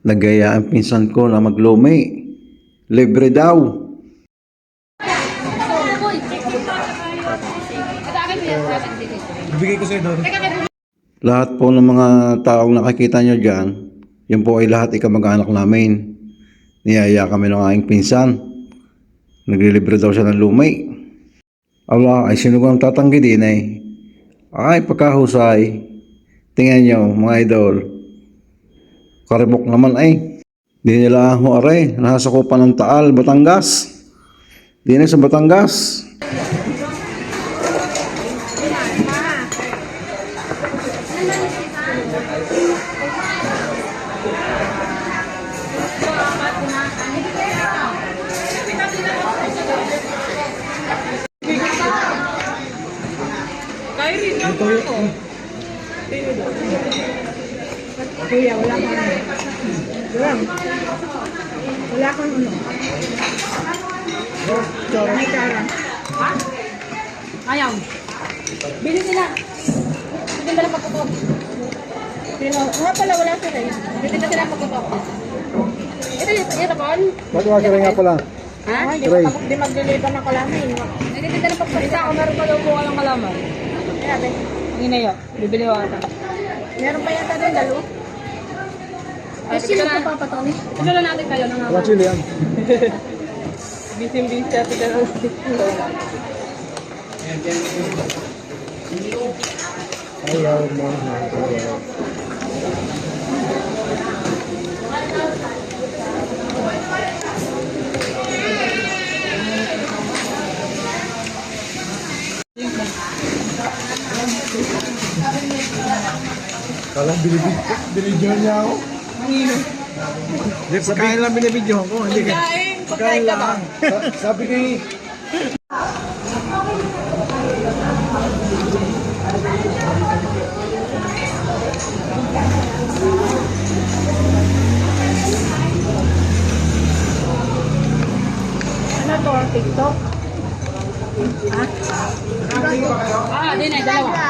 Nagaya ang pinsan ko na maglumi. Libre daw. Ibigay ko sa'yo doon. Lahat po ng mga taong nakikita nyo dyan, yun po ay lahat ikamag-anak namin. Niyaya kami ng aking pinsan. Naglilibre daw siya ng lumay. Ala, ay sino kang tatanggi din eh. Ay, pagkahusay. Tingnan nyo, mga idol. Karibok naman ay. Di nila ho are, nasa kupa ng Taal, Batangas. Di na sa Batangas. Ito yun. Kuya, wala kang ano. Duram. Wala kang ano. May kara. Ha? Ayaw. Bili nila. Bili nila pagkutok. Pero, nga pala, wala sila eh. Bili na sila pagkutok. Ito yung ito kon. Ba't wala nga pala? Ha? Hindi Tray. mag- Hindi magliliban ng kalamin. Nagtitinda ng pagpalita ako. Meron pa daw po ka ng kalaman. Sabi. Ang inayo. Bibili ko ata. Meron pa yata doon, dalo. Sino pa papatoni? Ito na natin kayo ng Wala chili yan. Busy-busy at ito lang. Ayaw mo. Kala binibid binidyo niya ako. Hindi, pagkain lang binibidyo ko. Hindi ka. Pagkain lang. Sa- Sabi ko eh. Ano to? TikTok? Ha? Ah, di na, dalawa.